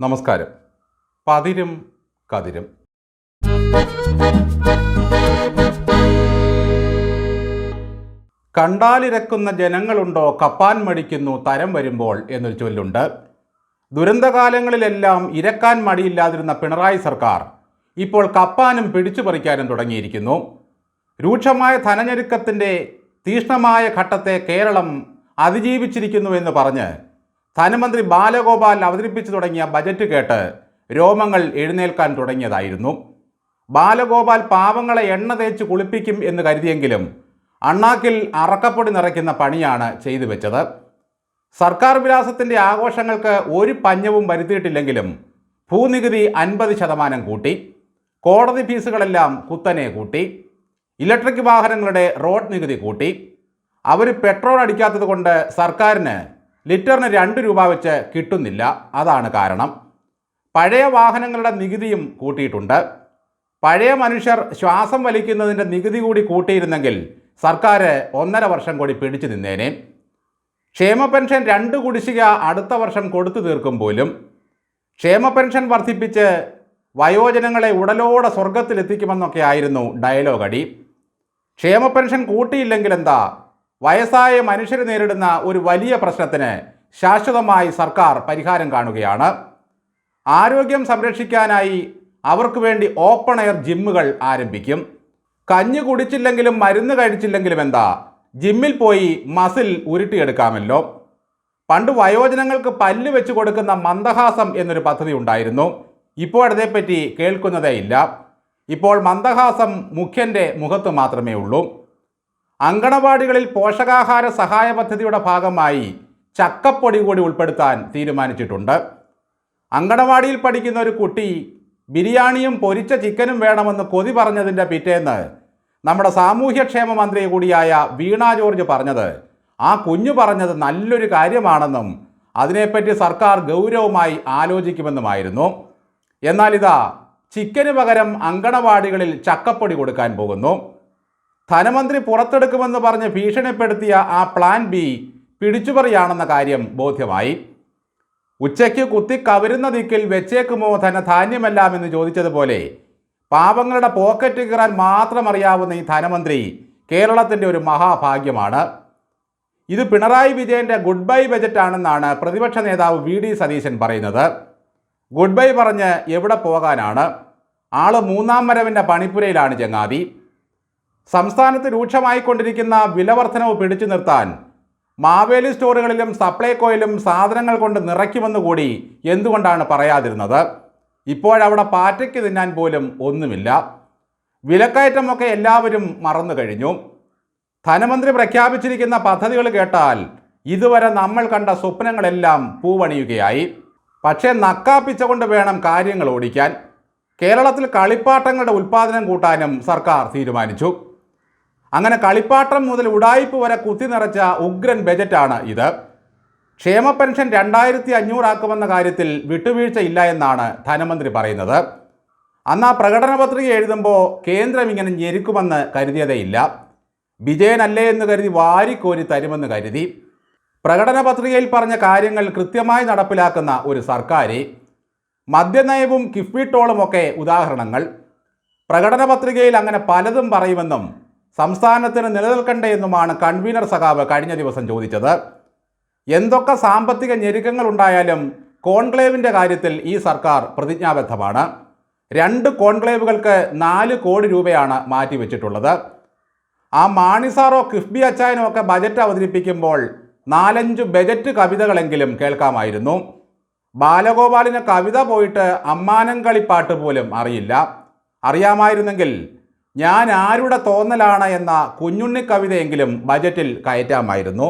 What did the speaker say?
നമസ്കാരം. പതിരും കതിരും. കണ്ടാലിരക്കുന്ന ജനങ്ങളുണ്ടോ? കപ്പാൻ മടിക്കുന്നു തരം വരുമ്പോൾ എന്നൊരു ചൊല്ലുണ്ട്. ദുരന്തകാലങ്ങളിലെല്ലാം ഇരക്കാൻ മടിയില്ലാതിരുന്ന പിണറായി സർക്കാർ ഇപ്പോൾ കപ്പാനും പിടിച്ചു പറിക്കാനും തുടങ്ങിയിരിക്കുന്നു. രൂക്ഷമായ ധനഞ്ഞെരുക്കത്തിന്റെ തീഷ്ണമായ ഘട്ടത്തെ കേരളം അതിജീവിച്ചിരിക്കുന്നു എന്ന് പറഞ്ഞ് ധനമന്ത്രി ബാലഗോപാൽ അവതരിപ്പിച്ചു തുടങ്ങിയ ബജറ്റ് കേട്ട് രോമങ്ങൾ എഴുന്നേൽക്കാൻ തുടങ്ങിയതായിരുന്നു. ബാലഗോപാൽ പാവങ്ങളെ എണ്ണ തേച്ച് കുളിപ്പിക്കും എന്ന് കരുതിയെങ്കിലും അണ്ണാക്കിൽ അറക്കപ്പൊടി നിറയ്ക്കുന്ന പണിയാണ് ചെയ്തു വെച്ചത്. സർക്കാർ വിലാസത്തിന്റെ ആഘോഷങ്ങൾക്ക് ഒരു പഞ്ഞവും വരുത്തിയിട്ടില്ലെങ്കിലും ഭൂനികുതി അൻപത് ശതമാനം കൂട്ടി. കോടതി ഫീസുകളെല്ലാം കുത്തനെ കൂട്ടി. ഇലക്ട്രിക് വാഹനങ്ങളുടെ റോഡ് നികുതി കൂട്ടി. അവർ പെട്രോൾ അടിക്കാത്തത് കൊണ്ട് സർക്കാരിന് ലിറ്ററിന് രണ്ട് രൂപ വെച്ച് കിട്ടുന്നില്ല. അതാണ് കാരണം. പഴയ വാഹനങ്ങളുടെ നികുതിയും കൂട്ടിയിട്ടുണ്ട്. പഴയ മനുഷ്യർ ശ്വാസം വലിക്കുന്നതിന്റെ നികുതി കൂടി കൂട്ടിയിരുന്നെങ്കിൽ സർക്കാർ ഒന്നര വർഷം കൂടി പിടിച്ചു നിന്നേനെ. ക്ഷേമ പെൻഷൻ രണ്ട് കുടിശ്ശിക അടുത്ത വർഷം കൊടുത്തു തീർക്കും പോലും. ക്ഷേമ പെൻഷൻ വർദ്ധിപ്പിച്ച് വയോജനങ്ങളെ ഉടലോടെ സ്വർഗത്തിലെത്തിക്കുമെന്നൊക്കെ ആയിരുന്നു ഡയലോഗ് അടി. ക്ഷേമ പെൻഷൻ കൂട്ടിയില്ലെങ്കിൽ എന്താ? വയസ്സായ മനുഷ്യർ നേരിടുന്ന ഒരു വലിയ പ്രശ്നത്തിന് ശാശ്വതമായി സർക്കാർ പരിഹാരം കാണുകയാണ്. ആരോഗ്യം സംരക്ഷിക്കാനായി അവർക്ക് വേണ്ടി ഓപ്പൺ എയർ ജിമ്മുകൾ ആരംഭിക്കും. കഞ്ഞു കുടിച്ചില്ലെങ്കിലും മരുന്ന് കഴിച്ചില്ലെങ്കിലും എന്താ ജിമ്മിൽ പോയി മസിൽ ഉരുട്ടിയെടുക്കാമല്ലോ. പണ്ട് വയോജനങ്ങൾക്ക് പല്ല് വെച്ച് കൊടുക്കുന്ന മന്ദഹാസം എന്നൊരു പദ്ധതി ഉണ്ടായിരുന്നു. ഇപ്പോൾ അതേപ്പറ്റി കേൾക്കുന്നതേ ഇല്ല ഇപ്പോൾ മന്ദഹാസം മുഖ്യന്റെ മുഖത്ത് മാത്രമേ ഉള്ളൂ. അങ്കണവാടികളിൽ പോഷകാഹാര സഹായ പദ്ധതിയുടെ ഭാഗമായി ചക്കപ്പൊടി കൂടി ഉൾപ്പെടുത്താൻ തീരുമാനിച്ചിട്ടുണ്ട്. അങ്കണവാടിയിൽ പഠിക്കുന്ന ഒരു കുട്ടി ബിരിയാണിയും പൊരിച്ച ചിക്കനും വേണമെന്ന് കൊതി പറഞ്ഞതിന്റെ പിറ്റേന്ന് നമ്മുടെ സാമൂഹ്യക്ഷേമ മന്ത്രി കൂടിയായ വീണ ജോർജ് പറഞ്ഞത്. ആ കുഞ്ഞു പറഞ്ഞത് നല്ലൊരു കാര്യമാണെന്നും അതിനെപ്പറ്റി സർക്കാർ ഗൗരവമായി ആലോചിക്കുമെന്നുമായിരുന്നു. എന്നാൽ ഇതാ ചിക്കന് പകരം അങ്കണവാടികളിൽ ചക്കപ്പൊടി കൊടുക്കാൻ പോകുന്നു. ധനമന്ത്രി പുറത്തെടുക്കുമെന്ന് പറഞ്ഞ് ഭീഷണിപ്പെടുത്തിയ ആ പ്ലാൻ ബി പിടിച്ചുപറിയാണെന്ന കാര്യം ബോധ്യമായി. ഉച്ചയ്ക്ക് കുത്തി കവരുന്ന ദിക്കിൽ വെച്ചേക്കുമോ ധനധാന്യമെല്ലാം എന്ന് ചോദിച്ചതുപോലെ പാവങ്ങളുടെ പോക്കറ്റ് കീറാൻ മാത്രം അറിയാവുന്ന ഈ ധനമന്ത്രി കേരളത്തിന്റെ ഒരു മഹാഭാഗ്യമാണ്. ഇത് പിണറായി വിജയന്റെ ഗുഡ് ബൈ ബജറ്റാണെന്നാണ് പ്രതിപക്ഷ നേതാവ് വി ഡി സതീശൻ പറയുന്നത്. ഗുഡ് ബൈ പറഞ്ഞ് എവിടെ പോകാനാണ്? ആൾ മൂന്നാം മരവിന്റെ പണിപ്പുരയിലാണ് ചങ്ങാതി. സംസ്ഥാനത്ത് രൂക്ഷമായിക്കൊണ്ടിരിക്കുന്ന വിലവർധനവ് പിടിച്ചു നിർത്താൻ മാവേലി സ്റ്റോറുകളിലും സപ്ലൈകോയിലും സാധനങ്ങൾ കൊണ്ട് നിറയ്ക്കുമെന്ന് കൂടി എന്തുകൊണ്ടാണ് പറയാതിരുന്നത്? ഇപ്പോഴവിടെ പാറ്റയ്ക്ക് തിന്നാൻ പോലും ഒന്നുമില്ല. വിലക്കയറ്റമൊക്കെ എല്ലാവരും മറന്നു കഴിഞ്ഞു. ധനമന്ത്രി പ്രഖ്യാപിച്ചിരിക്കുന്ന പദ്ധതികൾ കേട്ടാൽ ഇതുവരെ നമ്മൾ കണ്ട സ്വപ്നങ്ങളെല്ലാം പൂവണിയുകയായി. പക്ഷേ നക്കാപ്പിച്ചുകൊണ്ട് വേണം കാര്യങ്ങൾ ഓടിക്കാൻ. കേരളത്തിൽ കളിപ്പാട്ടങ്ങളുടെ ഉൽപ്പാദനം കൂട്ടാനും സർക്കാർ തീരുമാനിച്ചു. അങ്ങനെ കളിപ്പാട്ടം മുതൽ ഉടായിപ്പ് വരെ കുത്തി നിറച്ച ഉഗ്രൻ ബജറ്റാണ് ഇത്. ക്ഷേമ പെൻഷൻ രണ്ടായിരത്തി അഞ്ഞൂറാക്കുമെന്ന കാര്യത്തിൽ വിട്ടുവീഴ്ച ഇല്ല എന്നാണ് ധനമന്ത്രി പറയുന്നത്. അന്ന് ആ പ്രകടന പത്രിക എഴുതുമ്പോൾ കേന്ദ്രം ഇങ്ങനെ ഞെരുക്കുമെന്ന് കരുതിയതേയില്ല. വിജയനല്ലേ എന്ന് കരുതി വാരിക്കോരി തരുമെന്ന് കരുതി. പ്രകടന പത്രികയിൽ പറഞ്ഞ കാര്യങ്ങൾ കൃത്യമായി നടപ്പിലാക്കുന്ന ഒരു സർക്കാർ മദ്യനയവും കിഫ്ബി ടോളുമൊക്കെ ഉദാഹരണങ്ങൾ. പ്രകടന പത്രികയിൽ അങ്ങനെ പലതും പറയുമെന്നും സംസ്ഥാനത്തിന് നിലനിൽക്കണ്ടേ എന്നുമാണ് കൺവീനർ സഖാവ് കഴിഞ്ഞ ദിവസം ചോദിച്ചത്. എന്തൊക്കെ സാമ്പത്തിക ഞെരുക്കങ്ങൾ ഉണ്ടായാലും കോൺക്ലേവിന്റെ കാര്യത്തിൽ ഈ സർക്കാർ പ്രതിജ്ഞാബദ്ധമാണ്. രണ്ട് കോൺക്ലേവുകൾക്ക് നാല് കോടി രൂപയാണ് മാറ്റിവെച്ചിട്ടുള്ളത്. ആ മാണിസാറോ കിഫ്ബി അച്ചായനോ ഒക്കെ ബജറ്റ് അവതരിപ്പിക്കുമ്പോൾ നാലഞ്ച് ബജറ്റ് കവിതകളെങ്കിലും കേൾക്കാമായിരുന്നു. ബാലഗോപാലിന് കവിത പോയിട്ട് അമ്മാനം കളിപ്പാട്ട് പോലും അറിയില്ല. അറിയാമായിരുന്നെങ്കിൽ ഞാൻ ആരുടെ തോന്നലാണ് എന്ന കുഞ്ഞുണ്ണി കവിതയെങ്കിലും ബജറ്റിൽ കയറ്റാമായിരുന്നു.